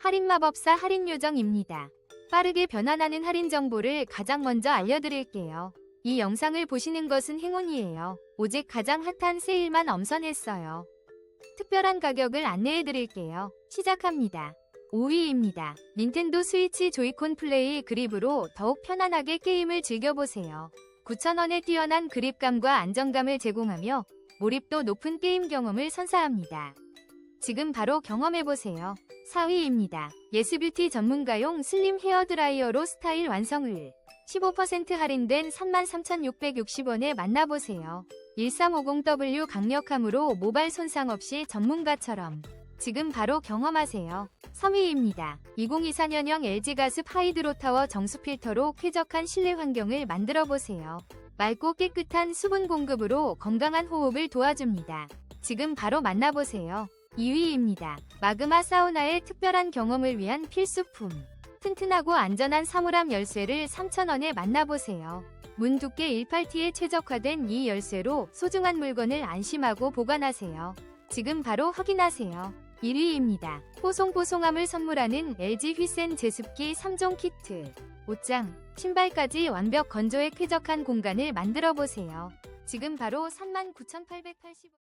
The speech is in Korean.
할인마법사 할인요정입니다. 빠르게 변환하는 할인 정보를 가장 먼저 알려드릴게요. 이 영상을 보시는 것은 행운이에요. 오직 가장 핫한 세일만 엄선했어요. 특별한 가격을 안내해드릴게요. 시작합니다. 5위입니다. 닌텐도 스위치 조이콘 플레이 그립으로 더욱 편안하게 게임을 즐겨보세요. 9,000원의 뛰어난 그립감과 안정감을 제공하며 몰입도 높은 게임 경험을 선사합니다. 지금 바로 경험해보세요. 4위입니다. 예스뷰티 전문가용 슬림 헤어드라이어로 스타일 완성을 15% 할인된 33,660원에 만나보세요. 1350W 강력함으로 모발 손상 없이 전문가처럼 지금 바로 경험하세요. 3위입니다. 2024년형 LG 가습 하이드로 타워 정수 필터로 쾌적한 실내 환경을 만들어 보세요. 맑고 깨끗한 수분 공급으로 건강한 호흡을 도와줍니다. 지금 바로 만나보세요. 2위입니다. 마그마 사우나의 특별한 경험을 위한 필수품. 튼튼하고 안전한 사물함 열쇠를 3,000원에 만나보세요. 문 두께 18T에 최적화된 이 열쇠로 소중한 물건을 안심하고 보관하세요. 지금 바로 확인하세요. 1위입니다. 뽀송뽀송함을 선물하는 LG 휘센 제습기 3종 키트. 옷장, 신발까지 완벽 건조에 쾌적한 공간을 만들어 보세요. 지금 바로 39,880원.